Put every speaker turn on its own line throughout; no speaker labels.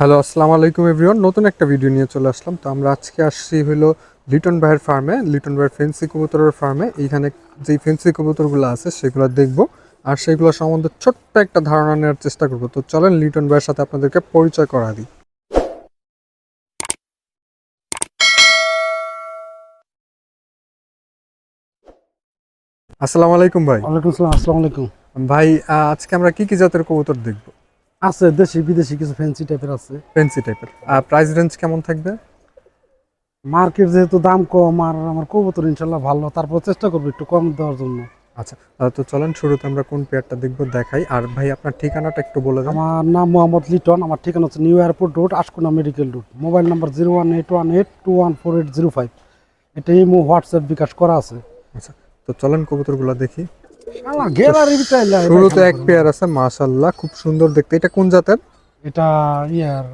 Hello আসসালামু আলাইকুম everyone নতুন একটা ভিডিও নিয়ে চলে আসলাম। তো আমরা আজকে আসছি হলো লিটন ভাইয়ের ফার্মে লিটন ভাইয়ের ফেন্সি কবুতরের ফার্মে এইখানে যেই ফেন্সি কবুতরগুলো আছে সেগুলো দেখব। আর সেগুলো সম্বন্ধে ছোট্ট একটা ধারণা নেওয়ার চেষ্টা করব। তো চলেন লিটন ভাইয়ের সাথে আপনাদেরকে পরিচয় করা দিই। আসসালামু আলাইকুম ভাই।
ওয়ালাইকুম আসসালাম আসসালামু আলাইকুম।
ভাই আজকে আমরা কি কি জাতের কবুতর দেখব?
আছে দেশি বিদেশি কিছু ফ্যান্সি টাইপের আছে।
ফ্যান্সি টাইপের আর প্রাইস রেঞ্জ কেমন থাকবে?
মার্কেট যেহেতু দাম কম আর আমার কবুতর ইনশাল্লাহ ভালো তারপর চেষ্টা করব একটু কম দেওয়ার জন্য।
আচ্ছা তো চলেন শুরুতে আমরা কোন পেয়ারটা দেখব দেখাই। আর ভাই আপনার ঠিকানাটা একটু বলে দেন।
আমার নাম মোহাম্মদ লিটন আমার ঠিকানা হচ্ছে new airport road Ashkona medical road. Mobile number zero one eight one eight two one four eight zero five. এটা ইমো হোয়াটসঅ্যাপ বিকাশ করা আছে।
আচ্ছা তো চলেন কবুতরগুলো দেখি। শুরুতে এক পেয়ার আছে মাশাল্লাহ খুব সুন্দর দেখতে। এটা কোন জাতের?
এটা ইয়ার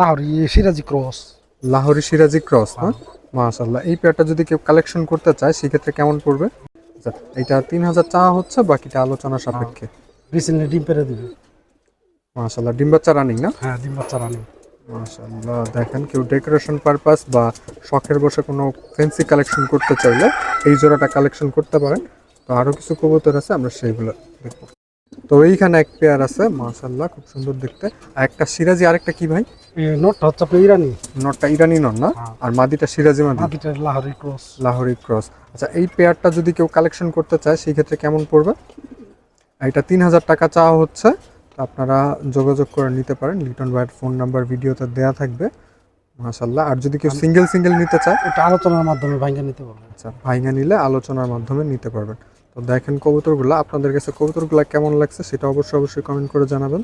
লাহোরি সিরাজি ক্রস।
লাহোরি সিরাজি ক্রস না মাশাল্লাহ এই পেয়ারটা যদি কেউ কালেকশন করতে চায় সেক্ষেত্রে কেমন পড়বে? আচ্ছা এটা তিন হাজার চাওয়া হচ্ছে বাকিটা আলোচনা সাপেক্ষে।
রিসেন্টলি ডিম পেরে দিবে।
মাশাল্লাহ ডিম বাচ্চা রানিং না?
হ্যাঁ ডিম বাচ্চা রানি
মাশাল্লাহ দেখেন কেউ ডেকোরেশন পারপাস বা শখের বসে কোনো ফেন্সি কালেকশন করতে চাইলে এই জোড়াটা কালেকশন করতে পারেন। তো আরও কিছু কবুতর আছে আমরা সেইগুলো দেখব। তো এইখানে এক পেয়ার আছে মাশাল্লাহ খুব সুন্দর দেখতে। আর একটা সিরাজি আরেকটা কি ভাই?
নোটটা হচ্ছে আপনার ইরানি।
নটটা ইরানি নন না?
হ্যাঁ।
আর মাদিটা সিরাজি মাদি।
মাটিটা লাহোরি ক্রস।
লাহোরি ক্রস। আচ্ছা এই পেয়ারটা যদি কেউ কালেকশন করতে চায় সেই ক্ষেত্রে কেমন পড়বে? এটা তিন হাজার টাকা চাওয়া হচ্ছে তো আপনারা যোগাযোগ করে নিতে পারেন। লিটন ভাইয়ের ফোন নাম্বার ভিডিওতে দেয়া থাকবে মাশাল্লাহ আর যদি কেউ সিঙ্গেল সিঙ্গেল নিতে চায়?
এটা আলোচনার মাধ্যমে ভাইঙ্গা নিতে পারবেন।
আচ্ছা ভাইঙ্গা নিলে আলোচনার মাধ্যমে নিতে পারবেন। তো দেখেন কবুতরগুলো আপনাদের কাছে কবুতরগুলো কেমন লাগছে সেটা অবশ্যই অবশ্যই কমেন্ট করে জানাবেন।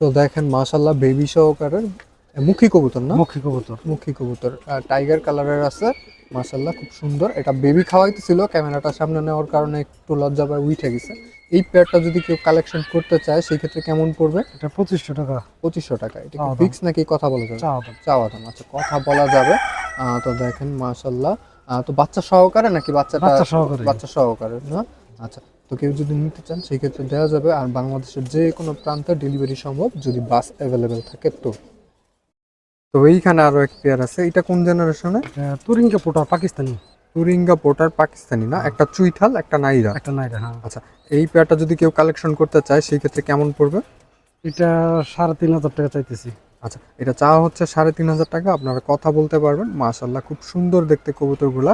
তো দেখেন মাশাল্লাহ বেবি সহকারে মুখী কবুতর না?
মুখী কবুতর।
মুখী কবুতর। টাইগার কালারের আছে মাশাল্লাহ খুব সুন্দর। এটা বেবি খাওয়াইতেছিল ক্যামেরাটা সামনে নেওয়ার কারণে একটু লজ্জা বা উঠে গেছে। এই পেয়ারটা যদি কেউ কালেকশন করতে চায় সেই ক্ষেত্রে কেমন পড়বে?
এটা পঁচিশশো টাকা।
পঁচিশশো টাকা। এটা ফিক্স নাকি কথা বলা যাবে?
চাওয়া দাম।
আচ্ছা কথা বলা যাবে। আহ, তো দেখেন মাশাল্লাহ তো বাচ্চা সহকারে নাকি বাচ্চাটা
বাচ্চা সহকারে।
বাচ্চা সহকারে না? আচ্ছা তো কেউ যদি নিতে চান সেই ক্ষেত্রে দেওয়া যাবে। আর বাংলাদেশের যে কোনো প্রান্তে ডেলিভারি সম্ভব যদি বাস অ্যাভেলেবেল থাকে তো। তো এইখানে আরও এক পেয়ার আছে। এটা কোন জেনারেশনে
তুরিঙ্গা পোটা পাকিস্তানি।
তুরিঙ্গা পোটার পাকিস্তানি না? একটা চুইঠাল একটা নাইরা।
একটা নাইরা হ্যাঁ।
আচ্ছা এই পেয়ারটা যদি কেউ কালেকশন করতে চায় সেই ক্ষেত্রে কেমন পড়বে?
এটা সাড়ে তিন হাজার টাকা চাইতেছি।
আচ্ছা এটা চাওয়া হচ্ছে সাড়ে তিন হাজার টাকা। আপনারা কথা বলতে পারবেন। মাশাল্লাহ খুব সুন্দর দেখতে কবুতরগুলা।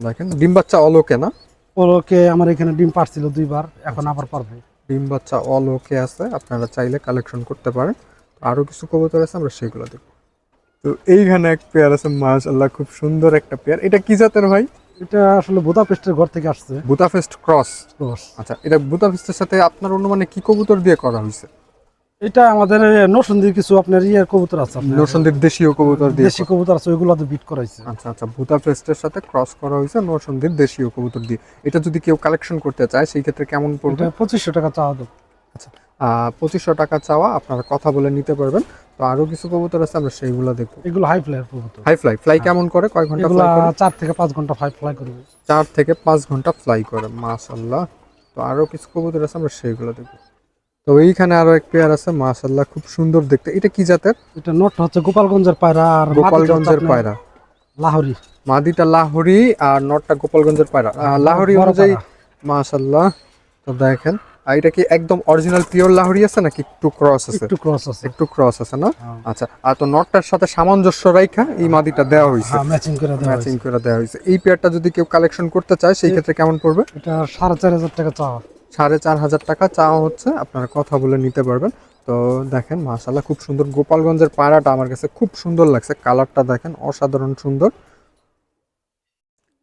দেখেন ডিম বাচ্চা অলোকে না?
ওকে আমার এখানে ডিম পারছিল দুইবার এখন আবার পারবে।
ডিম বাচ্চা অল ওকে আছে আপনারা চাইলে কালেকশন করতে পারেন। আরও কিছু কবুতর আছে আমরা সেগুলো দেখব। তো এইখানে এক পেয়ার আছে মাশাল্লাহ খুব সুন্দর একটা পেয়ার। এটা কি জাতের ভাই?
এটা আসলে বুদাপেস্টের ঘর থেকে আসছে।
Budapest cross.
ক্রস।
আচ্ছা এটা বুতাফেস্টের সাথে আপনার অনুমানে কি কবুতর দিয়ে করা হয়েছে?
এটা আমাদের নরসন্দির কিছু আপনার ইয়ের কবুতর আছে আপনার
দেশীয় কবুতর দিয়ে
দেশি কবুতর আছে ওইগুলোতে বিট করাইছে।
আচ্ছা আচ্ছা বুতাফেস্টের সাথে ক্রস করা হয়েছে নরসন্দির দেশীয় কবুতর দিয়ে। এটা যদি কেউ কালেকশন করতে চায় সেই ক্ষেত্রে কেমন পড়বে?
পঁচিশশো টাকা চাওয়া দাম।
পঁচিশশো টাকা চাওয়া আপনারা কথা বলে নিতে পারবেন। তো আরও কিছু কবুতর আছে আমরা সেইগুলো দেখব।
এগুলো হাই ফ্লাইয়ের কবুতর।
হাই ফ্লাই ফ্লাই কেমন করে? কয়
ঘণ্টা
ফ্লাই করে?
চার থেকে পাঁচ ঘণ্টা ফাইভ ফ্লাই করবে
চার থেকে পাঁচ ঘণ্টা ফ্লাই করে মাশাল্লাহ তো আরও কিছু কবুতর আছে আমরা সেইগুলো দেখব। তো এইখানে আরও এক পেয়ার আছে মাশাল্লাহ খুব সুন্দর দেখতে। এটা কি জাতের?
এটা নোটটা হচ্ছে গোপালগঞ্জের পায়রা আর
গোপালগঞ্জের পায়রা।
লাহোরি।
মাদিটা লাহোরি আর নটটা গোপালগঞ্জের পায়রা। আহ, লাহোরি অনুযায়ী
পায়রা।
মাশাল্লাহ তো দেখেন। আর এটা কি একদম অরিজিনাল পিওর লাহোরি আছে নাকি একটু ক্রস আছে?
একটু ক্রস আছে।
একটু ক্রস আছে না?
হ্যাঁ।
আচ্ছা আর তো নটটার সাথে সামঞ্জস্য রাইখা এই মাদিটা দেওয়া হয়েছে
হ্যাঁ ম্যাচিং করে দেওয়া
ম্যাচিং
হয়েছে।
করে দেওয়া হয়েছে এই পেয়ারটা যদি কেউ কালেকশন করতে চায় সেই ক্ষেত্রে কেমন পড়বে?
এটা সাড়ে চার হাজার টাকা চাওয়া।
সাড়ে চার হাজার টাকা চাওয়া হচ্ছে, আপনারা কথা বলে নিতে পারবেন। তো দেখেন মাসাল্লাহ খুব সুন্দর গোপালগঞ্জের পাড়াটা আমার কাছে খুব সুন্দর লাগছে, কালারটা দেখেন অসাধারণ সুন্দর।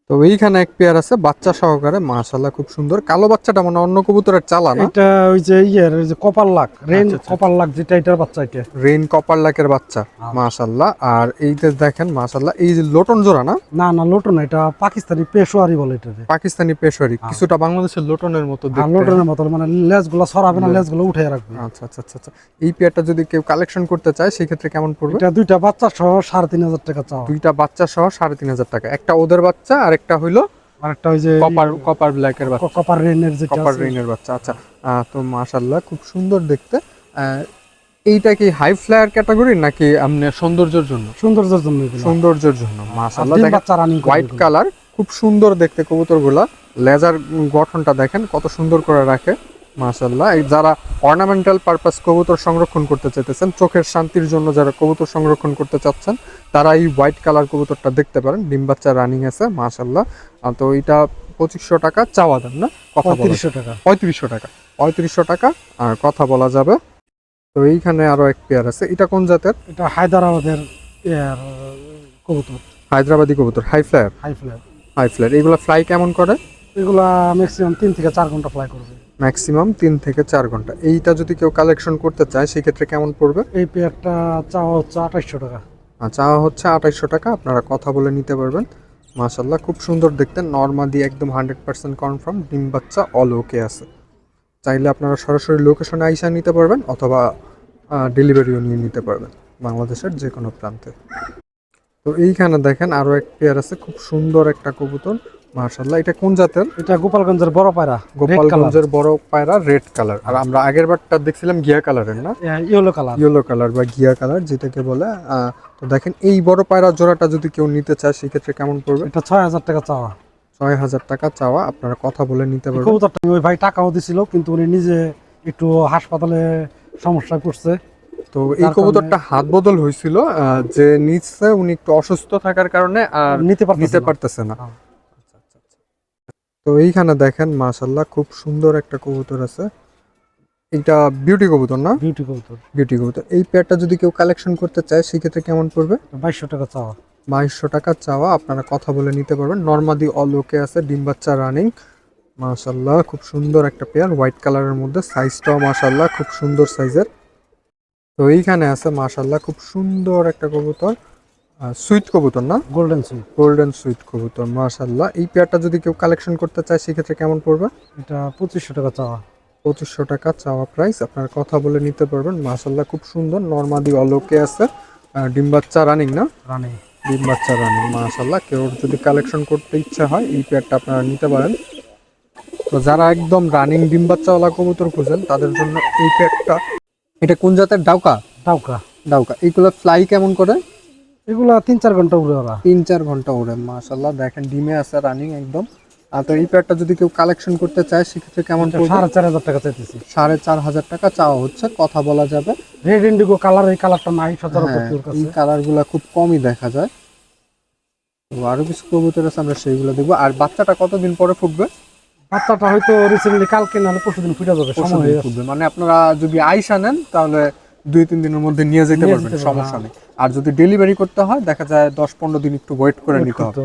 তো এইখানে এক পেয়ার আছে বাচ্চা সহকারে মাশাল্লাহ খুব সুন্দর। কালো বাচ্চাটা মানে অন্য কবুতরের চালা না?
এটা ওই যে ইয়ের ওই যে কপার লাখ রেন
আচ্ছা, আচ্ছা।
কপার লাখ যেটা এটার বাচ্চা এটা
রেইন কপার লাকের বাচ্চা
হ্যাঁ।
মাশাল্লাহ আর এই যে দেখেন মাশাল্লাহ এই যে লোটন জোড়া না?
না না লোটো না এটা পাকিস্তানি পেশোয়ারি বলে এটা
পাকিস্তানি পেশোয়ারি
হ্যাঁ।
কিছুটা বাংলাদেশের লোটনের মতো
আর
দেখতে।
লোটনের মতো মানে লেজগুলা সরাবে না
লেজ।
লেজগুলো উঠে রাখবে।
আচ্ছা আচ্ছা আচ্ছা আচ্ছা। এই পেয়ারটা যদি কেউ কালেকশন করতে চায় সেই ক্ষেত্রে কেমন পড়বে?
এটা দুইটা বাচ্চা সহ সাড়ে তিন হাজার টাকা চাওয়া।
দুইটা বাচ্চা সহ সাড়ে তিন হাজার টাকা। একটা ওদের বাচ্চা আর একটা হইল
আরেকটা ওই যে
কপার কপার ব্ল্যাকের বাচ্চা।
কপার রেনের যে
কপার রেনের বাচ্চা আচ্ছা। তো মাশাল্লাহ খুব সুন্দর দেখতে। এইটা কি হাই ফ্লায়ার ক্যাটাগরি নাকি আপনি সৌন্দর্যের জন্য?
সৌন্দর্যের জন্য
সৌন্দর্যের জন্য মাশাআল্লাহ।
রানিং
হোয়াইট কালার খুব সুন্দর দেখতে কবুতরগুলা। লেজার গঠনটা দেখেন কত সুন্দর করে রাখে। মাশাল্লাহ এই যারা অর্নামেন্টাল পারপাস কবুতর সংরক্ষণ করতে চাইতেছেন চোখের শান্তির জন্য যারা কবুতর সংরক্ষণ করতে চাচ্ছেন তারা এই হোয়াইট কালার কবুতরটা দেখতে পারেন। ডিম বাচ্চা রানিং আছে মাশাল্লাহ তো এটা পঁচিশশো টাকা চাওয়া দাম না? কথা
পঁয়ত্রিশশো টাকা।
পঁয়ত্রিশশো টাকা। পঁয়ত্রিশশো টাকা আর কথা বলা যাবে। তো এইখানে আরও এক পেয়ার আছে। এটা কোন জাতের?
এটা হায়দ্রাবাদের কবুতর।
হায়দ্রাবাদি কবুতর high flyer
high flyer
high flyer এগুলো ফ্লাই কেমন করে?
এগুলা ম্যাক্সিমাম তিন থেকে চার ঘণ্টা ফ্লাই করবে।
ম্যাক্সিমাম তিন থেকে চার ঘণ্টা। এইটা যদি কেউ কালেকশন করতে চায় সেক্ষেত্রে কেমন পড়বে?
এই পেয়ারটা চাওয়া হচ্ছে আঠাইশশো টাকা।
চাওয়া হচ্ছে আঠাইশশো টাকা। আপনারা কথা বলে নিতে পারবেন। মাশাল্লাহ খুব সুন্দর দেখতে। নর্মাদি একদম হান্ড্রেড পার্সেন্ট কনফার্ম ডিম বাচ্চা অল ওকে আছে। চাইলে আপনারা সরাসরি লোকেশনে আইসা নিতে পারবেন অথবা ডেলিভারিও নিয়ে নিতে পারবেন বাংলাদেশের যে কোনো প্রান্তে। তো এইখানে দেখেন আরও এক পেয়ার আছে খুব সুন্দর একটা কবুতর। এটা কোন জাতের?
এটা গোপালগঞ্জের বড় পায়রা
গোপালগঞ্জের বড় পায়রা রেড কালার আর আমরা আগের বারটা দেখছিলাম গিয়া কালারের না?
ইয়েলো কালার
ইয়েলো কালার বা গিয়া কালার যেটাকে বলে তো দেখেন এই বড় পায়রা জোড়াটা যদি কেউ নিতে চায় সেক্ষেত্রে কেমন পড়বে?
এটা ছয় হাজার টাকা চাওয়া।
ছয় হাজার টাকা চাওয়া আপনারা কথা বলে নিতে পারবেন।
কবুতরটা ওই ভাই টাকাও দিছিল কিন্তু উনি নিজে একটু হাসপাতালে সমস্যা করছে
তো এই
তার
কবুতরটা হাত বদল হয়েছিল যে নিচ্ছে উনি একটু অসুস্থ থাকার কারণে আর
নিতে পারতেছে না।
পারতেছে না
হ্যাঁ।
আচ্ছা, আচ্ছা, আচ্ছা। তো এইখানে দেখেন মাশাল্লাহ খুব সুন্দর একটা কবুতর আছে। এটা বিউটি কবুতর না?
বিউটি কবুতর।
বিউটি কবুতর। এই পেয়ারটা যদি কেউ কালেকশন করতে চায় সেক্ষেত্রে কেমন পড়বে?
বাইশশো টাকা চাওয়া।
বাইশশো টাকা চাওয়া আপনারা কথা বলে নিতে পারবেন। নর্মাদি অল ওকে আছে ডিম বাচ্চা রানিং মাশাল্লাহ খুব সুন্দর একটা পেয়ার হোয়াইট কালারের মধ্যে। সাইজটাও মাশাল্লাহ খুব সুন্দর সাইজের তো এইখানে আছে মাশাল্লাহ খুব সুন্দর একটা কবুতর। সুইট কবুতর না?
Golden sweet.
গোল্ডেন সুইট কবুতর মাশাল্লাহ এই পেয়ারটা যদি কেউ কালেকশন করতে চায় সেক্ষেত্রে কেমন পড়বে?
এটা পঁচিশশো টাকা চাওয়া।
পঁচিশশো টাকা চাওয়া প্রাইস আপনার কথা বলে নিতে পারবেন। মাশাল্লাহ খুব সুন্দর। নর্মাদি অলোকে আছে। ডিম বাচ্চা রানিং না?
রানিং
ডিম বাচ্চা রানিং মাশাল্লাহ কেউ যদি কালেকশন করতে ইচ্ছা হয় এই পেয়ারটা আপনারা নিতে পারেন। তো যারা একদম রানিং ডিম বাচ্চাওয়ালা কবুতর খুঁজেন তাদের জন্য এই পেয়ারটা এটা কোন জাতের? ডাউকা?
ডাউকা।
ডাউকা। এইগুলো ফ্লাই কেমন করে?
এগুলা তিন চার ঘণ্টা উড়ে ওরা।
তিন চার ঘণ্টা ওড়ে মাশাল্লাহ দেখেন ডিমে আছে রানিং একদম। আর তো এই পেয়ারটা যদি কেউ কালেকশন করতে চায় সেক্ষেত্রে কেমন
সাড়ে চার হাজার টাকা চাইতেছি।
সাড়ে চার হাজার টাকা চাওয়া হচ্ছে কথা বলা যাবে।
রেড ইন্ডিগো কালার এই কালারটা নাই সচরাচর
হ্যাঁ, এই
কাছে।
কালারগুলা খুব কমই দেখা যায়। তো আরও কিছু কবুতর আছে আমরা সেইগুলো দেখব। আর বাচ্চাটা কতদিন পরে ফুটবে?
বাচ্চাটা হয়তো রিসেন্টলি কালকে নাহলে পরশু দিন ফুটে যাবে সময়
ফুটবে। মানে আপনারা যদি আইসা নেন তাহলে দুই তিন দিনের মধ্যে নিয়ে যেতে পারবেন সমস্যা
হ্যাঁ।
নেই। আর যদি ডেলিভারি করতে হয় দেখা যায় দশ পনেরো দিন একটু ওয়েট করে নিতে হবে।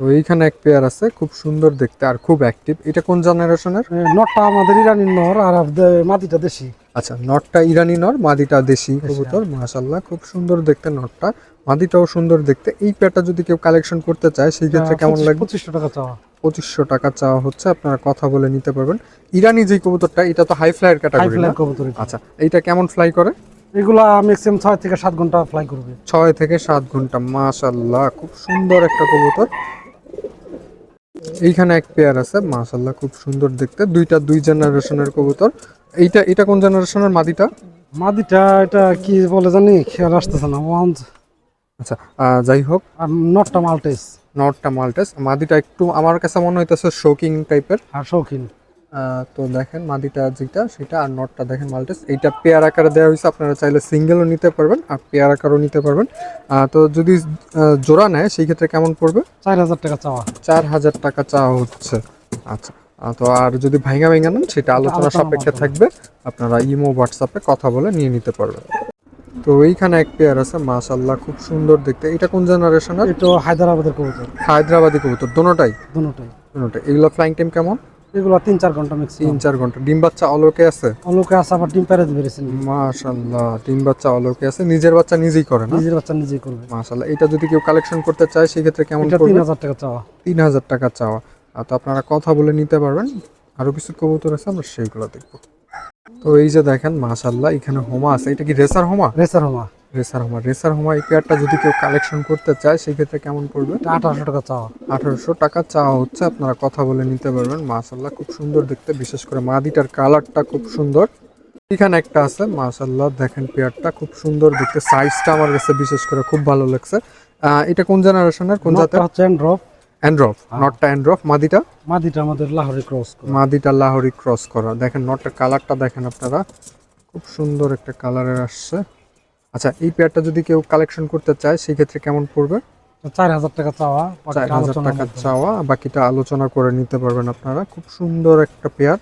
তো এইখানে এক পেয়ার আছে খুব সুন্দর দেখতে আর খুব অ্যাক্টিভ এটা কোন জেনারেশনের
নটটা আমাদের ইরানি নর আর মাটিটা দেশি।
আচ্ছা নটটা ইরানি নর মাদিটা দেশি
দেশি,
কবুতর মাশাল্লাহ খুব সুন্দর দেখতে নটটা। মাদিটাও সুন্দর দেখতে। এই পেয়ারটা যদি কেউ কালেকশন করতে চায় সেই ক্ষেত্রে কেমন লাগবে?
পঁচিশশো টাকা চাওয়া।
পঁচিশশো টাকা চাওয়া হচ্ছে আপনারা কথা বলে নিতে পারবেন। ইরানি যে কবুতরটা এটা তো হাই ফ্লাইয়ের ক্যাটাগরি
কবুতর
আচ্ছা এইটা কেমন ফ্লাই করে?
এগুলা ম্যাক্সিমাম ছয় থেকে সাত ঘণ্টা ফ্লাই করবে।
ছয় থেকে সাত ঘণ্টা মাশাল্লাহ খুব সুন্দর একটা কবুতর। এইখানে এক পেয়ার আছে মাশাল্লাহ খুব সুন্দর দেখতে। দুইটা দুই জেনারেশনের কবুতর। এইটা এটা কোন জেনারেশনের মাদিটা?
মাদিটা এটা কি বলে জানি? খেয়াল আসতেছে না ওয়ান
আচ্ছা যাই হোক।
আর নটটা মাল্টেস।
নটটা মাল্টেস। মাদিটা একটু আমার কাছে মনে হইতেছে শোকিং টাইপের
আর শৌখিন।
তো দেখেন মাদিটা যেটা সেটা আর নটটা দেখেন মাল্টেস। এইটা পেয়ার আকারে দেওয়া হয়েছে আপনারা চাইলে সিঙ্গেলও নিতে পারবেন আর পেয়ার আকারও নিতে পারবেন। তো যদি জোড়া নেয় সেই ক্ষেত্রে কেমন পড়বে?
চার হাজার টাকা চাওয়া।
চার হাজার টাকা চাওয়া হচ্ছে। আচ্ছা তো আর যদি ভাইঙ্গা ভাইঙ্গা নেন সেটা আলোচনা সাপেক্ষে থাকবে। আপনারা ইমো হোয়াটসঅ্যাপে কথা বলে নিয়ে নিতে পারবেন। তো এইখানে এক পেয়ার আছে মাশাল্লাহ খুব সুন্দর দেখতে। এটা কোন জেনারেশনের
এটা হায়দ্রাবাদের কবুতর।
হায়দ্রাবাদি কবুতর দোনোটাই
দুটোটাই।
দোনোটাই এগুলো ফ্লাইং টাইম কেমন?
এগুলো তিন চার ঘণ্টা
তিন চার ঘণ্টা। ডিম বাচ্চা অলোকে আছে?
অলোকে আছে আবার ডিম প্যারেজ বেড়েছেন
মাশাল্লাহ ডিম বাচ্চা অলোকে আছে। নিজের বাচ্চা নিজেই করে না?
নিজের বাচ্চা নিজেই করবে।
মাশাল্লাহ এটা যদি কেউ কালেকশন করতে চায় সেক্ষেত্রে কেমন পড়বে
হাজার টাকা চাওয়া।
তিন হাজার টাকা চাওয়া। আর তো আপনারা কথা বলে নিতে পারবেন। আরও কিছু কবুতর আছে আমরা সেইগুলো দেখব। তো এই যে দেখেন মাশাল্লাহ এখানে হোমা আছে। এটা কি রেসার হোমা?
রেসার হোমা।
রেসার হোমা। রেসার হোমা এই পেয়ারটা যদি কেউ কালেকশন করতে চায় সেক্ষেত্রে কেমন পড়বে?
আঠারোশো টাকা চাওয়া।
আঠারোশো টাকা চাওয়া হচ্ছে আপনারা কথা বলে নিতে পারবেন। মাশাল্লাহ খুব সুন্দর দেখতে বিশেষ করে মাদিটার কালারটা খুব সুন্দর। এখানে একটা আছে মাশাল্লাহ দেখেন পেয়ারটা খুব সুন্দর দেখতে। সাইজটা আমার কাছে বিশেষ করে খুব ভালো লাগছে। এটা কোন জেনারেশনের কোন জাতের?
হচ্ছে অ্যান্ড্রপ
অ্যান্ড্রফ নটটা অ্যান্ড্রফ মাদিটা?
মাদিটা আমাদের লাহোরি ক্রস করা।
মাদিটা লাহোরি ক্রস করা। দেখেন নটটা কালারটা দেখেন আপনারা। খুব সুন্দর একটা কালারের আসছে। আচ্ছা এই পেয়ারটা যদি কেউ কালেকশন করতে চায় সেই ক্ষেত্রে কেমন পড়বে?
চার হাজার টাকা চাওয়া
চার হাজার টাকা চাওয়া বাকিটা আলোচনা করে নিতে পারবেন আপনারা। খুব সুন্দর একটা পেয়ার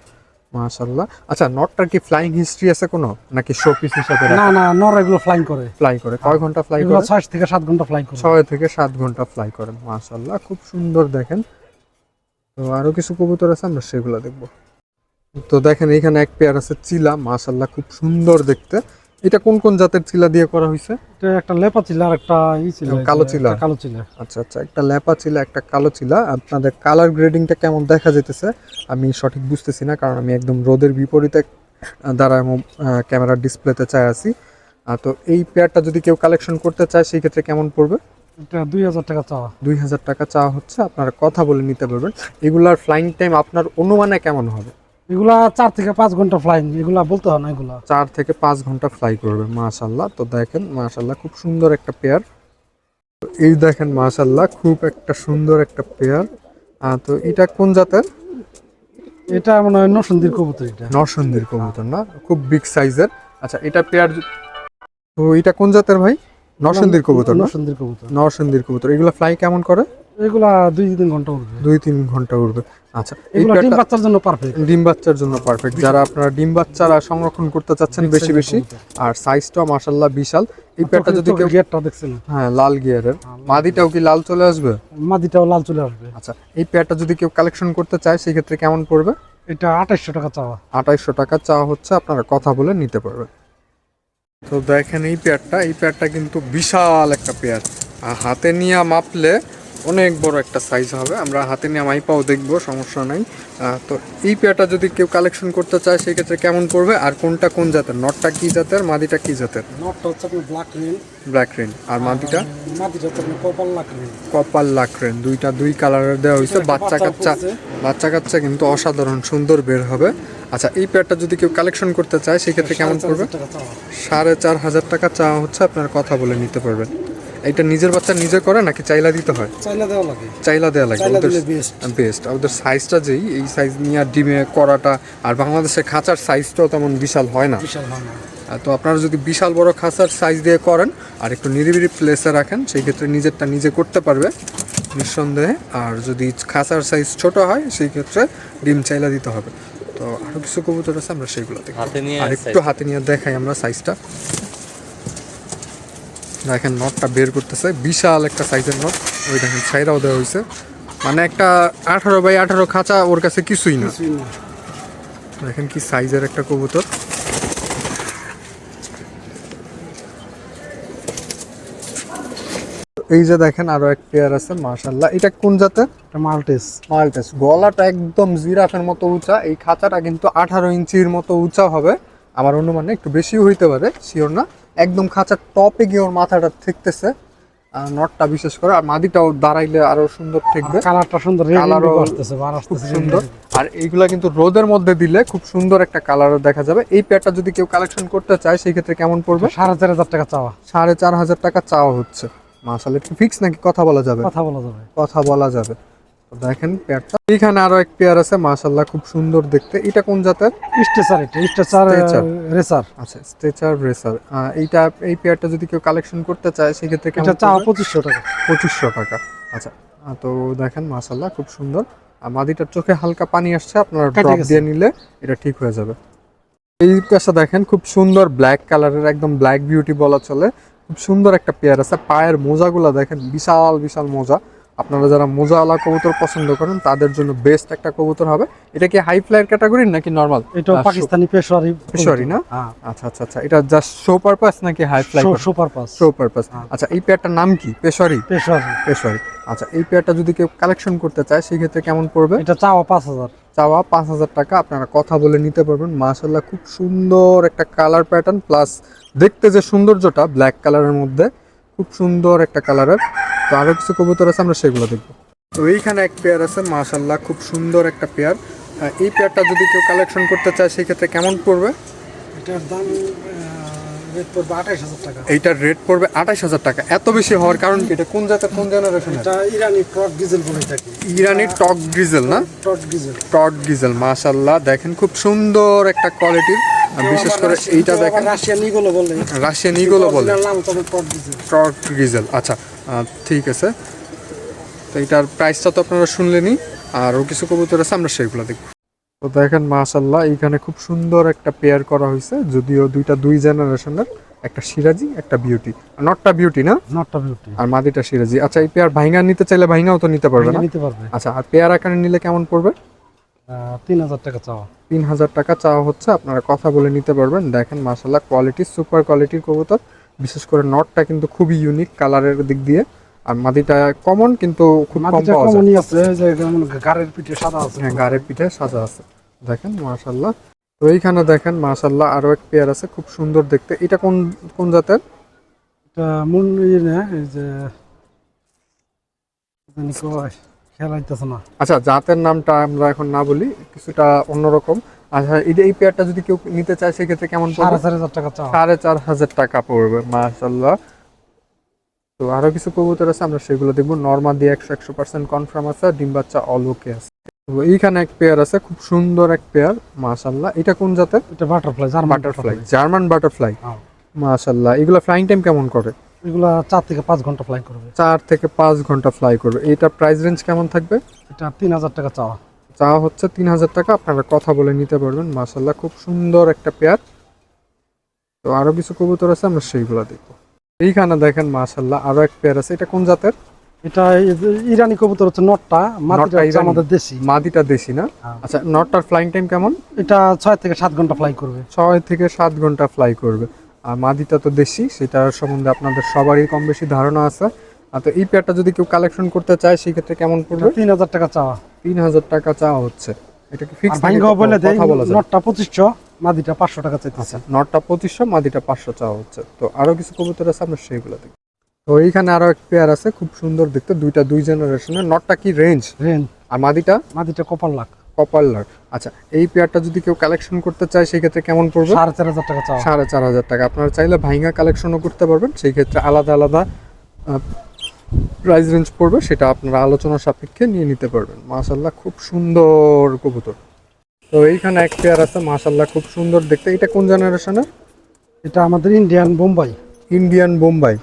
মাশাল্লাহ আচ্ছা নটটার কি ফ্লাইং হিস্ট্রি আছে কোনো? নাকি শো পিস হিসেবে
না না নর এগুলো ফ্লাইং করে।
ফ্লাই করে। কয় ঘণ্টা ফ্লাই করে?
ছয় থেকে সাত ঘণ্টা ফ্লাই করে।
ছয় থেকে সাত ঘণ্টা ফ্লাই করে মাশাল্লাহ খুব সুন্দর দেখেন। তো আরও কিছু কবুতর আছে আমরা সেগুলো দেখব। তো দেখেন এখানে এক পেয়ার আছে চিলা। মাশাল্লাহ খুব সুন্দর দেখতে। এটা কোন কোন জাতের চিলা দিয়ে করা হয়েছে
এটা একটা লেপা চিলা আর একটা ই ছিল
কালো চিলা।
কালো চিলা।
আচ্ছা আচ্ছা একটা ল্যাপা চিলা একটা কালো চিলা। আপনাদের কালার গ্রেডিংটা কেমন দেখা যেতেছে আমি সঠিক বুঝতেছি না কারণ আমি একদম রোদের বিপরীতে দাঁড়ায় ক্যামেরার ডিসপ্লেতে চাই আছি। তো এই পেয়ারটা যদি কেউ কালেকশন করতে চায় সেই ক্ষেত্রে কেমন পড়বে?
এটা দুই হাজার টাকা চাওয়া।
দুই হাজার টাকা চাওয়া হচ্ছে আপনারা কথা বলে নিতে পারবেন। এগুলার ফ্লাইং টাইম আপনার অনুমানে কেমন হবে?
এগুলা চার থেকে পাঁচ ঘণ্টা ফ্লাইং এগুলা বলতে হয় না এগুলা।
চার থেকে পাঁচ ঘণ্টা ফ্লাই করবে মাশাল্লাহ তো দেখেন মাশাল্লাহ খুব সুন্দর একটা পেয়ার এই দেখেন মাশাল্লাহ খুব একটা সুন্দর একটা পেয়ার তো এটা কোন জাতের?
এটা মনে হয় নসন্দির কবুতর এটা।
নরসন্দির কবুতর না? খুব বিগ সাইজের আচ্ছা এটা পেয়ার তো এটা কোন জাতের ভাই? নরসন্দির কবুতর না?
কবুতর।
নরসন্দির কবুতর। এগুলো ফ্লাই কেমন করে?
এগুলা দুই তিন ঘণ্টা উঠবে
দুই তিন ঘণ্টা উঠবে আচ্ছা এই
এগুলা ডিম বাচ্চার জন্য পারফেক্ট
ডিম বাচ্চার জন্য পারফেক্ট যারা আপনারা ডিম বাচ্চারা সংরক্ষণ করতে চাচ্ছেন বেশি বেশি আর সাইজটাও মাশাল্লাহ বিশাল। এই পেয়ারটা যদি কেউ
গেটটা দেখছেন
হ্যাঁ লাল গিয়ারের মাদিটাও কি লাল চলে আসবে?
মাদিটাও লাল চলে আসবে।
আচ্ছা এই যদি কেউ কালেকশন করতে চায় সেই ক্ষেত্রে কেমন পড়বে?
এটা টাকা চাওয়া।
টাকা চাওয়া হচ্ছে আপনারা কথা বলে নিতে পারবেন তো দেখেন এই পেয়ারটা এই পেয়ারটা কিন্তু বিশাল একটা পেয়ার আর হাতে নিয়ে মাপলে অনেক বড় একটা সাইজ হবে। আমরা হাতে নিয়ে মাইপাও দেখব সমস্যা নাই। তো এই পেয়ারটা যদি কেউ কালেকশন করতে চায় সেই ক্ষেত্রে কেমন পড়বে? আর কোনটা কোন জাতের? নটটা কি জাতের? মাদিটা কি জাতের?
নটটা হচ্ছে আপনার ব্ল্যাক রেন
ব্ল্যাক রেন আর মাদিটা?
মাদিটা হচ্ছে আপনার কপাল লাক রেন
কপাল লাকরেন দুইটা দুই কালারের দেওয়া হয়েছে। বাচ্চা কাচ্চা। বাচ্চা কাচ্চা কিন্তু অসাধারণ সুন্দর বের হবে। আচ্ছা এই পেয়ারটা যদি কেউ কালেকশন করতে চায় সেক্ষেত্রে কেমন পড়বে? সাড়ে চার হাজার টাকা চাওয়া হচ্ছে আপনার কথা বলে নিতে পারবেন। এটা নিজের বাচ্চা নিজে করে নাকি চাইলা দিতে হয়?
চাইলে দেওয়া লাগে।
চাইলা দেওয়া লাগে ওদের
বেস্ট
বেস্ট ওদের সাইজটা যেই এই সাইজ নিয়ে আর ডিমে করাটা আর বাংলাদেশে খাঁচার সাইজটাও তেমন বিশাল হয় না।
বিশাল ভালো
আহ, তো আপনারা যদি বিশাল বড় খাঁচার সাইজ দিয়ে করেন আর একটু নিরিবিলি প্লেসে রাখেন সেই ক্ষেত্রে নিজেরটা নিজে করতে পারবে নিঃসন্দেহে। আর যদি খাঁচার সাইজ ছোট হয় সেই ক্ষেত্রে ডিম চাইলা দিতে হবে। তো আরও কিছু কবুতর আছে আমরা সেইগুলো দেখি আর একটু হাতে নিয়ে দেখাই আমরা সাইজটা দেখেন নটটা বের করতেছে। বিশাল একটা সাইজের নট ওই দেখেন ছাইরাও দেওয়া হয়েছে। মানে একটা আঠারো বাই আঠারো খাঁচা ওর কাছে কিছুই না। দেখেন কি সাইজের একটা কবুতর। এই যে দেখেন আরও এক পেয়ার আছে মাশাল্লাহ এটা কোন জাতের?
মাল্টেস।
মাল্টেস। গলাটা একদম জিরাফের মতো উঁচা। এই খাঁচাটা কিন্তু আঠারো ইঞ্চির মতো উঁচা হবে। আমার অনুমানে একটু বেশিও হইতে পারে শিওর না। একদম খাঁচার টপে গিয়ে ওর মাথাটা ঠেকতেছে। আর নটটা বিশেষ করে আর মাদিটাও দাঁড়াইলে আরও সুন্দর ঠেকবে।
কালারটা সুন্দর
Colour ও
রেড আসতেছে
খুব সুন্দর। আর এইগুলা কিন্তু রোদের মধ্যে দিলে খুব সুন্দর একটা কালার দেখা যাবে। এই পেয়ারটা যদি কেউ কালেকশন করতে চায় সেই ক্ষেত্রে কেমন পড়বে?
সাড়ে চার হাজার টাকা চাওয়া।
সাড়ে চার হাজার টাকা চাওয়া হচ্ছে। মাসাল ফিক্স নাকি? কথা বলা যাবে?
কথা বলা যাবে।
কথা বলা যাবে। দেখেন পেয়ারটা। এইখানে আরও এক পেয়ার আছে মাশাল্লাহ খুব সুন্দর দেখতে। এটা কোন জাতের?
স্টেচার এটা স্টেচার রেসার।
আচ্ছা স্ট্রেচার রেসার। এইটা এই পেয়ারটা যদি কেউ কালেকশন করতে চায় সেক্ষেত্রে
এটা চাওয়া পঁচিশশো টাকা।
পঁচিশশো টাকা। আচ্ছা তো দেখেন মাশাল্লাহ খুব সুন্দর। আর মাদিটার চোখে হালকা পানি আসছে আপনারা ড্রপ দিয়ে নিলে এটা ঠিক হয়ে যাবে। এই পেয়ারটা দেখেন খুব সুন্দর ব্ল্যাক কালারের একদম ব্ল্যাক বিউটি বলা চলে। খুব সুন্দর একটা পেয়ার আছে পায়ের মোজাগুলো দেখেন বিশাল বিশাল মোজা। আপনারা যারা মোজাওয়ালা কবুতর পছন্দ করেন তাদের জন্য বেস্ট একটা কবুতর হবে। এটা কি হাই ফ্লাইয়ের ক্যাটাগরি নাকি নর্মাল
এটা পাকিস্তানি পেশোয়ারি
পেশোয়ারি না?
হ্যাঁ।
আচ্ছা আচ্ছা আচ্ছা। এটা জাস্ট শো পারপাস নাকি high fly
show purpose
show purpose. আচ্ছা এই পেয়ারটার নাম কি? পেশোয়ারি
পেশোয়ারি
পেশোয়ারি আচ্ছা এই পেয়ারটা যদি কেউ কালেকশন করতে চায় সেই ক্ষেত্রে কেমন পড়বে?
এটা চাওয়া পাঁচ হাজার।
চাওয়া পাঁচ হাজার টাকা। আপনারা কথা বলে নিতে পারবেন। মাশাল্লাহ খুব সুন্দর একটা কালার প্যাটার্ন প্লাস দেখতে যে সৌন্দর্যটা ব্ল্যাক কালারের মধ্যে খুব সুন্দর একটা কালারের। তো আরও কিছু কবুতর আছে আমরা সেগুলো দেখব। তো এইখানে এক পেয়ার আছে মাশাল্লাহ খুব সুন্দর একটা পেয়ার এই পেয়ারটা যদি কেউ কালেকশন করতে চায় সেই ক্ষেত্রে কেমন পড়বে?
এটার দাম রেট পড়বে আঠাইশ হাজার টাকা।
এইটার রেট পড়বে আঠাশ হাজার টাকা। এত বেশি হওয়ার কারণ কি? এটা কোন জাতের কোন জেনারেশনের
এটা ইরানি টক ডিজেল বলে থাকে।
ইরানি টক ডিজেল না?
টক ডিজেল
টক ডিজেল মাশাল্লাহ দেখেন খুব সুন্দর একটা কোয়ালিটির বিশেষ করে এইটা দেখেন
রাশিয়ান ইগুলো বলে
রাশিয়ান ইগোলো বলে
ডিজেল
ডিজেল আচ্ছা ঠিক আছে। তো এটার প্রাইসটা তো আপনারা শুনলেনই আরও কিছু কবুতর আছে আমরা সেগুলো দেখব। তো দেখেন মাশাল্লাহ এইখানে খুব সুন্দর একটা পেয়ার করা হয়েছে যদিও দুইটা দুই জেনারেশনের একটা সিরাজি একটা বিউটি নটটা বিউটি না?
নটটা বিউটি
আর মাদিটা সিরাজি। আচ্ছা এই পেয়ার ভাইঙ্গা নিতে চাইলে ভাইঙ্গাও তো নিতে পারবে না?
নিতে পারবে।
আচ্ছা আর পেয়ার আকারে নিলে কেমন পড়বে?
তিন হাজার টাকা চাওয়া।
তিন হাজার টাকা চাওয়া হচ্ছে আপনারা কথা বলে নিতে পারবেন। দেখেন মাসাল্লাহ কোয়ালিটি সুপার কোয়ালিটির কবুতর। বিশেষ করে নটটা কিন্তু খুবই ইউনিক কালারের দিক দিয়ে। আর মাদিটা কমন কিন্তু খুব কম পাওয়া যায়।
কমনই আছে যে যেমন গাড়ির পিঠে সাদা আছে।
হ্যাঁ গাড়ির পিঠে সাজা আছে। দেখেন মাশাল্লাহ তো এইখানে দেখেন মাশাল্লাহ আরও এক পেয়ার আছে খুব সুন্দর দেখতে। এটা কোন কোন জাতের?
এটা মন ইয়ে না এই যে জানি কয়। খেলাইতেছে না।
আচ্ছা জাতের নামটা আমরা এখন না বলি কিছুটা অন্যরকম। আচ্ছা এটা এই পেয়ারটা যদি কেউ নিতে চায় সেক্ষেত্রে কেমন পড়বে?
সাড়ে চার টাকা চাওয়া।
সাড়ে চার হাজার টাকা পড়বে মাশাল্লাহ তো আরও কিছু কবুতর আছে আমরা সেগুলো দেখব। নর্মাল দিয়ে একশো একশো পার্সেন্ট কনফার্ম আছে ডিম বাচ্চা অল ওকে আছে। তো এইখানে এক পেয়ার আছে খুব সুন্দর এক পেয়ার মাশাল্লাহ এটা কোন জাতের?
এটা butterfly German
butterfly German butterfly. মাশাল্লাহ এগুলো ফ্লাইং টাইম কেমন করে?
এগুলা চার থেকে পাঁচ ঘণ্টা ফ্লাই করবে।
চার থেকে পাঁচ ঘণ্টা ফ্লাই করবে। এটা প্রাইস রেঞ্জ কেমন থাকবে?
এটা তিন হাজার টাকা চাওয়া।
চা হচ্ছে তিন হাজার টাকা। আপনারা কথা বলে নিতে পারবেন। খুব সুন্দর একটা পেয়ার তো আরও কিছু কবুতর আছে আমরা সেইগুলো দেখব। এইখানে দেখেন এক পেয়ার আছে। এটা কোন জাতের?
এটা ইরানি কবুতর হচ্ছে নটটা।
ইরানি।
আমাদের দেশি।
মাদিটা দেশি না?
হ্যাঁ।
আচ্ছা নটটার ফ্লাইং টাইম কেমন?
এটা ছয় থেকে সাত ঘণ্টা ফ্লাই করবে।
ছয় থেকে সাত ঘণ্টা ফ্লাই করবে। আর মাদিটা তো দেশি সেটার সম্বন্ধে আপনাদের সবারই কম বেশি ধারণা আছে। আর তো এই পেয়ারটা যদি কেউ কালেকশন করতে চায় সেক্ষেত্রে কেমন পড়বে?
তিন হাজার টাকা চাওয়া।
তিন হাজার টাকা চাওয়া হচ্ছে। এটা কি ফিক্স
ভাঙ্গাও বলে দেয়
কথা বলা যায়?
নটটা পঁচিশশো মাদিটা পাঁচশো টাকা চাইতেছে।
আচ্ছা নটটা পঁচিশশো মাদিটা পাঁচশো চাওয়া হচ্ছে। তো আরও কিছু কবুতর আছে আমরা সেইগুলো দেখি। তো এইখানে আরও এক পেয়ার আছে খুব সুন্দর দেখতে দুইটা দুই জেনারেশনের নটটা কি রেঞ্জ
রেঞ্জ
আর মাদিটা?
মাদিটা কপাল লাখ।
কপাল্লার আচ্ছা এই পেয়ারটা যদি কেউ কালেকশন করতে চায় সেক্ষেত্রে কেমন পড়বে?
সাড়ে চার হাজার টাকা
সাড়ে চার হাজার টাকা। আপনারা চাইলে ভাইঙ্গা কালেকশনও করতে পারবেন সেই ক্ষেত্রে আলাদা আলাদা প্রাইস রেঞ্জ পড়বে সেটা আপনারা আলোচনা সাপেক্ষে নিয়ে নিতে পারবেন। মাশাল্লাহ খুব সুন্দর কবুতর। তো এইখানে এক পেয়ার আছে মাশাল্লাহ খুব সুন্দর দেখতে। এটা কোন জেনারেশনের
এটা আমাদের ইন্ডিয়ান বোম্বাই
ইন্ডিয়ান বোম্বাই।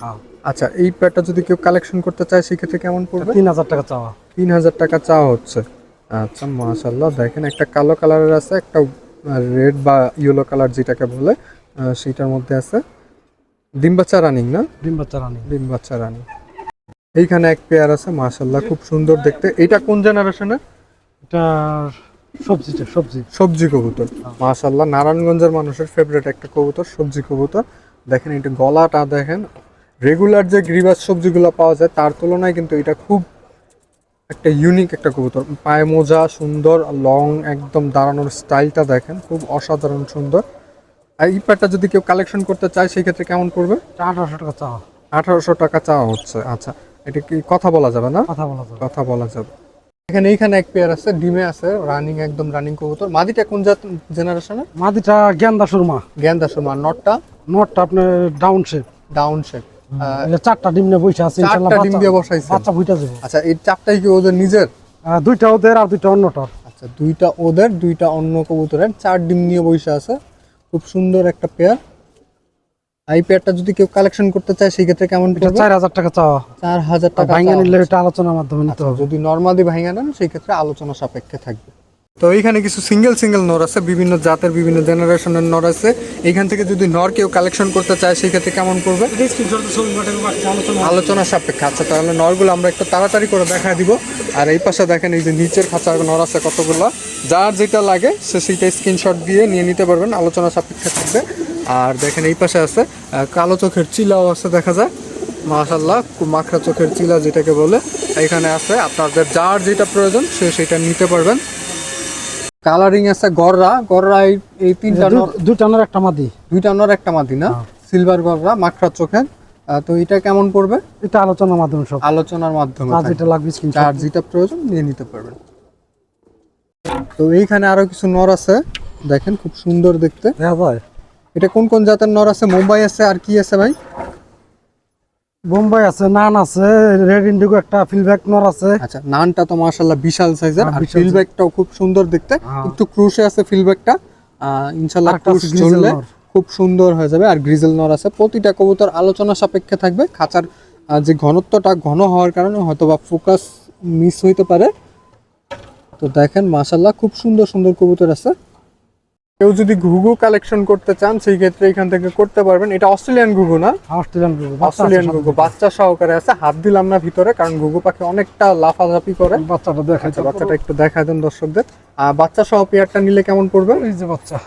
আচ্ছা এই পেয়ারটা যদি কেউ কালেকশন করতে চায় সেক্ষেত্রে কেমন পড়বে?
তিন হাজার টাকা চাওয়া।
তিন হাজার টাকা চাওয়া হচ্ছে। আচ্ছা মাশাল্লাহ দেখেন একটা কালো কালারের আছে একটা রেড বা ইয়েলো কালার যেটাকে বলে সেটার মধ্যে আছে। ডিম বাচ্চা রানিং না?
ডিম বাচ্চা রানি।
ডিম বাচ্চা রানিং। এইখানে এক পেয়ার আছে মাশাল্লাহ খুব সুন্দর দেখতে। এটা কোন জেনারেশনের?
এটা সবজিটা সবজি।
সবজি কবুতর। মাশাল্লাহ নারায়ণগঞ্জের মানুষের ফেভারিট একটা কবুতর সবজি কবুতর। দেখেন এটা গলাটা দেখেন রেগুলার যে গ্রিবাস সবজিগুলো পাওয়া যায় তার তুলনায় কিন্তু এটা খুব একটা ইউনিক একটা কবুতর। পায়ে মোজা সুন্দর লং একদম দাঁড়ানোর স্টাইলটা দেখেন খুব অসাধারণ সুন্দর। আর এই প্যাটটা যদি কেউ কালেকশন করতে চায় সেই ক্ষেত্রে কেমন পড়বে?
আঠারোশো টাকা চাওয়া।
আঠারোশো টাকা চাওয়া হচ্ছে আচ্ছা। এটা কি কথা বলা যাবে না?
কথা বলা যাবে।
কথা বলা যাবে। এখানে এইখানে এক পেয়ার আছে ডিমে আছে রানিং একদম রানিং কবুতর। মাদিটা কোন জাত জেনারেশনে
মাদিটা গেন্দা সুরমা।
জ্ঞানদা সুমা নটটা?
নটটা আপনার ডাউন শেপ
ডাউন শেপ
চারটা ডিম নিয়ে বসে আছে
চারটা ডিম দিয়ে বসাইছে
বাচ্চা যাব
আচ্ছা এই চারটাই কি ওদের নিজের?
দুইটা ওদের আর দুইটা অন্যটার।
আচ্ছা দুইটা ওদের দুইটা অন্য কবুতরের। চার ডিম নিয়ে বসে আছে। খুব সুন্দর একটা পেয়ার এই পেয়ারটা যদি কেউ কালেকশন করতে চায় সেই ক্ষেত্রে কেমন পড়বে?
চার হাজার টাকা চাওয়া।
চার হাজার টাকা
ভাঙ্গা
চাওয়া
নিলে এটা আলোচনার মাধ্যমে নিতে
আচ্ছা,
হবে।
যদি নর্মালি ভাঙা নেন সেই ক্ষেত্রে আলোচনা সাপেক্ষে থাকবে। তো এইখানে কিছু সিঙ্গেল সিঙ্গেল নর আছে বিভিন্ন জাতের বিভিন্ন জেনারেশনের নর আছে। এইখান থেকে যদি নর কেউ কালেকশন করতে চায় সেই ক্ষেত্রে কেমন করবে?
আলোচনা
সাপেক্ষে। আচ্ছা তাহলে নরগুলো আমরা একটু তাড়াতাড়ি করে দেখা দিব। আর এই পাশে দেখেন এই যে নিচের খাঁচার নর আছে কতগুলো। যার যেটা লাগে সে সেইটা স্ক্রিনশট দিয়ে নিয়ে নিতে পারবেন। আলোচনা সাপেক্ষে থাকবে। আর দেখেন এই পাশে আছে কালো চোখের চিলাও আছে দেখা যায়। মাশাল্লাহ মাখরা চোখের চিলা যেটাকে বলে। এখানে আছে আপনাদের যার যেটা প্রয়োজন সে সেটা নিতে পারবেন। কালারিং আছে গররা গররা এই তিনটা নর
দুইটা নর একটা মাদি।
দুইটা নর একটা মাদি না?
হ্যাঁ।
সিলভার গররা মাখরা চোখের। তো এটা কেমন পড়বে?
এটা আলোচনার মাধ্যমে সব।
আলোচনার মাধ্যমে
আর। যেটা লাগবে স্ক্রিন
যার যেটা প্রয়োজন নিয়ে নিতে পারবেন। তো এইখানে আরও কিছু নর আছে। দেখেন খুব সুন্দর দেখতে।
দেখা যায়
এটা কোন কোন জাতের নর আছে? মুম্বাই আছে আর কি আছে ভাই?
বোম্বাই আছে নান আছে রেড ইন্ডিগো একটা ফিলব্যাক নর আছে।
আচ্ছা নানটা তো মাশাআল্লাহ বিশাল সাইজের
হ্যাঁ,
আর ফিলব্যাকটাও খুব সুন্দর দেখতে।
হ্যাঁ।
একটু ক্রুশে আছে ফিলব্যাকটা ইনশাআল্লাহ ক্রুশ চললে খুব সুন্দর হয়ে যাবে। আর গ্রিজেল নর আছে। প্রতিটা কবুতর আলোচনা সাপেক্ষে থাকবে। খাঁচার যে ঘনত্বটা ঘন হওয়ার কারণে হয়তো বা ফোকাস মিস হইতে পারে। তো দেখেন মাশাআল্লাহ খুব সুন্দর সুন্দর কবুতর আছে। কেউ যদি ঘুঘু কালেকশন করতে চান সেই ক্ষেত্রে এখান থেকে করতে পারবেন। এটা অস্ট্রেলিয়ান ঘুঘু না?
অস্ট্রেলিয়ান ঘুঘু
অস্ট্রেলিয়ান ঘুঘু বাচ্চা সহকারে আছে। হাত দিলাম না ভিতরে কারণ ঘুঘু পাখি অনেকটা লাফালাফি করে।
বাচ্চাটা দেখাই
আচ্ছা বাচ্চাটা একটু দেখায় দেন দর্শকদের। আর বাচ্চা সহ পেয়ারটা নিলে কেমন পড়বে?
এই যে বাচ্চা।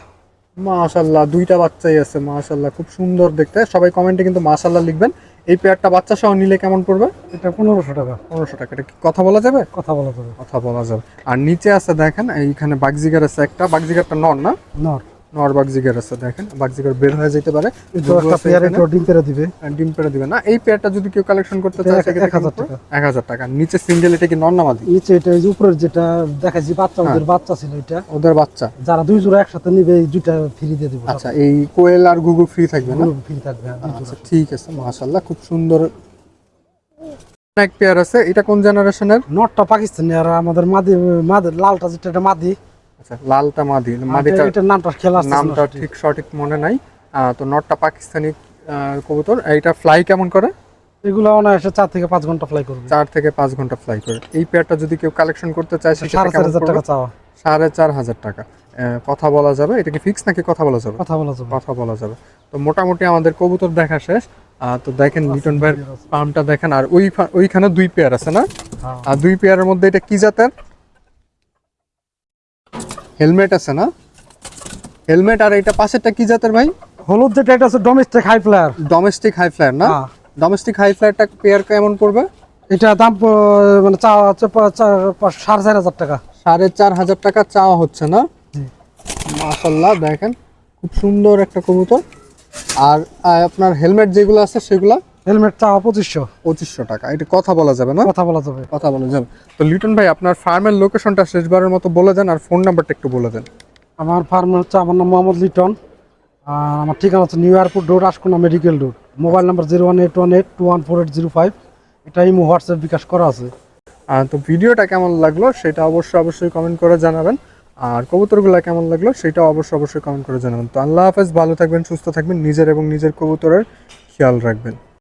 মাশাল্লাহ দুইটা বাচ্চাই আছে মাশাল্লাহ খুব সুন্দর দেখতে। সবাই কমেন্টে কিন্তু মাশাল্লাহ লিখবেন। এই পেয়ারটা বাচ্চা সহ নিলে কেমন পড়বে?
এটা পনেরোশো টাকা।
পনেরোশো টাকা। এটা কি কথা বলা যাবে?
কথা বলা যাবে।
কথা বলা যাবে। আর নিচে আছে দেখেন এইখানে বাগজিগার আছে একটা বাগজিগারটা নর না?
নর।
নর বাগজিগার আছে দেখেন বাগজিগার বের হয়ে যেতে পারে।
এটা একটা পেয়ার একটু ডিম দিবে।
ডিম পেড়ে দিবে না। এই পেয়ারটা যদি কেউ কালেকশন করতে চায় সেক্ষেত্রে?
টাকা।
এক হাজার টাকা। নিচে সিঙ্গেল এটা কি নর নামাদি
নিচে এটা এই উপরের যেটা বাচ্চা ওদের বাচ্চা ছিল এটা।
ওদের বাচ্চা।
যারা দুই জোড়া একসাথে নিবে এই দুইটা ফ্রি দিয়ে দিব।
আচ্ছা এই কোয়েল আর গুগু ফ্রি থাকবে না?
ফ্রি থাকবে হ্যাঁ,
আচ্ছা ঠিক আছে মাশাআল্লাহ খুব সুন্দর। এক পেয়ার আছে। এটা কোন জেনারেশনের
নটটা পাকিস্তানি আর আমাদের মাদি মাদি লালটা যেটা এটা মাদি।
আচ্ছা লালটা মাদি মাদিটা
এটার নামটা খেলা আসছে
নামটা ঠিক সঠিক মনে নাই। তো নটটা পাকিস্তানি কবুতর। এইটা ফ্লাই কেমন করে?
এগুলো অনায়াসে চার থেকে পাঁচ ঘণ্টা ফ্লাই করবে।
চার থেকে পাঁচ ঘণ্টা ফ্লাই করে। এই পেয়ারটা যদি কেউ কালেকশন করতে চায়
সাড়ে চার হাজার টাকা চাওয়া।
সাড়ে চার হাজার টাকা। কথা বলা যাবে? এটা কি ফিক্স নাকি কথা বলা যাবে?
কথা বলা যাবে।
কথা বলা যাবে। তো মোটামুটি আমাদের কবুতর দেখা শেষ। তো দেখেন লিটন ভাইয়ের পাম্পটা দেখেন। আর ওই ওইখানে দুই পেয়ার আছে না?
হ্যাঁ।
আর দুই পেয়ারের মধ্যে এটা কি জাতের? হেলমেট আছে না? হেলমেট আর এটা পাশেরটা কি জাতের ভাই?
হলুদ যেটা এটা হচ্ছে domestic high flyer
domestic high flyer না? ডোমেস্টিক হাই ফ্লায়ারটা পেয়ার কেমন পড়বে?
এটা দাম মানে চাওয়া হচ্ছে পা- সাড়ে চার হাজার টাকা।
সাড়ে চার হাজার টাকা চাওয়া হচ্ছে না? মাশাল্লাহ দেখেন খুব সুন্দর একটা কবুতর। আর আপনার হেলমেট যেগুলো আছে সেগুলো
হেলমেট চাওয়া পঁচিশশো।
পঁচিশশো টাকা। এটা কথা বলা যাবে না?
কথা বলা যাবে।
কথা বলা যাবে। তো লিটন ভাই আপনার ফার্মের লোকেশনটা শেষবারের মতো বলে দেন আর ফোন নাম্বারটা একটু বলে দেন।
আমার ফার্ম হচ্ছে আমার নাম মোহাম্মদ লিটন আর আমার ঠিকানা হচ্ছে new airport road Ashkona medical road. Mobile number zero one eight one eight two one four eight zero five. এটা ইমো হোয়াটসঅ্যাপ বিকাশ করা আছে।
তো ভিডিওটা কেমন লাগল সেটা অবশ্যই অবশ্যই কমেন্ট করে জানাবেন। আর কবুতরগুলো কেমন লাগল সেটা অবশ্যই অবশ্যই কমেন্ট করে জানাবেন। তো আল্লাহ হাফেজ ভালো থাকবেন সুস্থ থাকবেন নিজের এবং নিজের কবুতরের খেয়াল রাখবেন।